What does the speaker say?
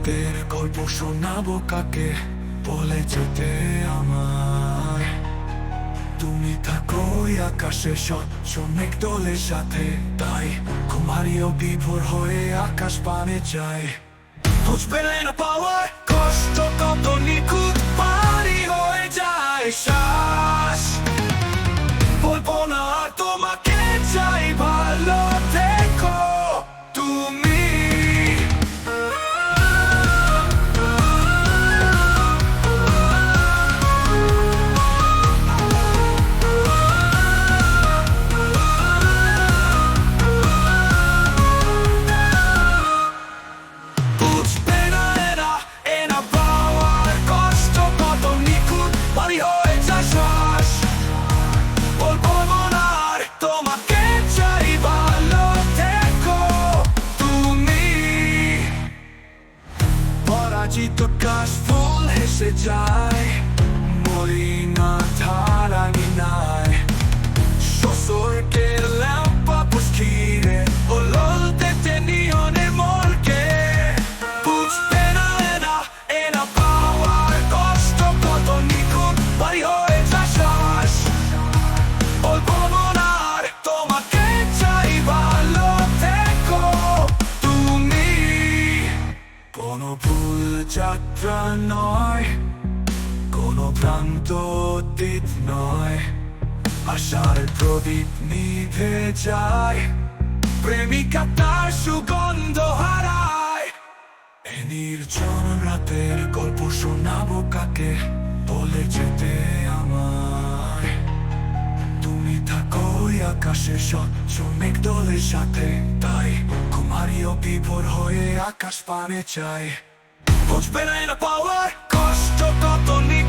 রাতের গল্প শোনাবো কাকে? বলে যেতে আমার। তুমি থাকো আকাশে, স্বচ্ছ মেঘদলের সাথে। তাই কুমারীও বিভোর হয়ে আকাশ পানে যায়। খুঁজবে না পাওয়ার কষ্ট কত পরাজিত কাশ ফুল হেসে যায় কোনো ভুল যাত্রা নয়, কোনো ভ্রান্ত অতীত নয়। আশার প্রদীপ নিভে যায়, প্রেমিকা তার সুগন্ধ হারায়। এ নির্জন রাতের গল্প শোনাবো কাকে? বলে যেতে আমার তুমি থাকো আকাশে স্বচ্ছ মেঘদলের সাথে, তাই কুমারীও বিভোর হয়ে আকাশ পানে চায় বুঝবে না পাওয়ার কষ্ট কত নিখুঁত